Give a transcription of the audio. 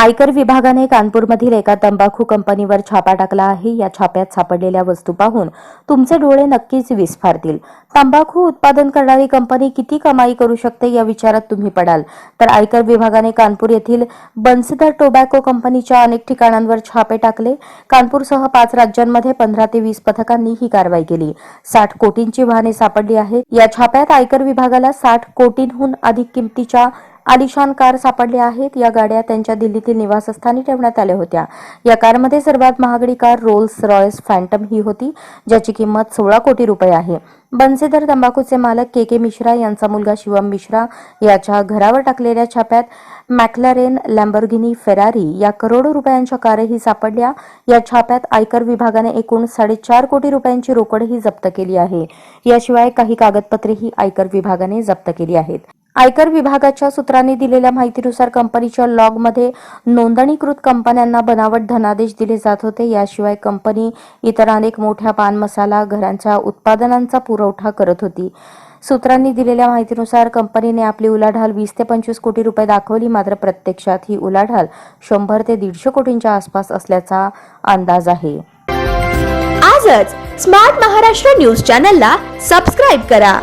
आयकर विभागाने कानपूरमधील एका तंबाखू कंपनीवर छापा टाकला आहे. या छाप्यात सापडलेल्या वस्तू पाहून तुमचे डोळे नक्कीच विस्फारतील. तंबाखू उत्पादन करणारी कंपनी किती कमाई करू शकते या विचारात तुम्ही पडाल. तर आयकर विभागाने कानपूर येथील बन्सीधर टोबॅको कंपनीच्या अनेक ठिकाणांवर छापे टाकले. कानपूरसह पाच राज्यांमध्ये पंधरा ते वीस पथकांनी ही कारवाई केली. साठ कोटींची वाहने सापडली आहेत. या छाप्यात आयकर विभागाला साठ कोटींहून अधिक किमतीच्या आलिशान कार सापडल्या आहेत. या गाड्या त्यांच्या दिल्लीतील निवासस्थानी ठेवण्यात आल्या होत्या. या कारमध्ये सर्वात महागडी कार रोल्स रॉयस फॅन्टम ही होती ज्याची किंमत सोळा कोटी रुपये आहे. बनसेदर तंबाखूचे मालक के के मिश्रा यांचा मुलगा शिवम मिश्रा याच्या घरावर टाकलेल्या छाप्यात मॅक्लॅरेन लॅम्बरगिनी फेरारी या करोडो रुपयांच्या कारही सापडल्या. या छाप्यात आयकर विभागाने एकूण साडेचार कोटी रुपयांची रोकडही जप्त केली आहे. याशिवाय काही कागदपत्रेही आयकर विभागाने जप्त केली आहेत. आयकर विभागाच्या सूत्रांनी दिलेल्या माहितीनुसार कंपनीच्या लॉगमध्ये नोंदणीकृत कंपन्यांना बनावट धनादेश दिले जात होते. याशिवाय कंपनी इतर अनेक मोठ्या पान मसाला घरांच्या उत्पादनांचा पुरवठा करत होती. सूत्रांनी दिलेल्या माहितीनुसार कंपनीने आपली उलाढाल वीस ते पंचवीस कोटी रुपये दाखवली. मात्र प्रत्यक्षात ही उलाढाल शंभर ते दीडशे कोटींच्या आसपास असल्याचा अंदाज आहे. आजच स्मार्ट महाराष्ट्र न्यूज चॅनलला सबस्क्राईब करा.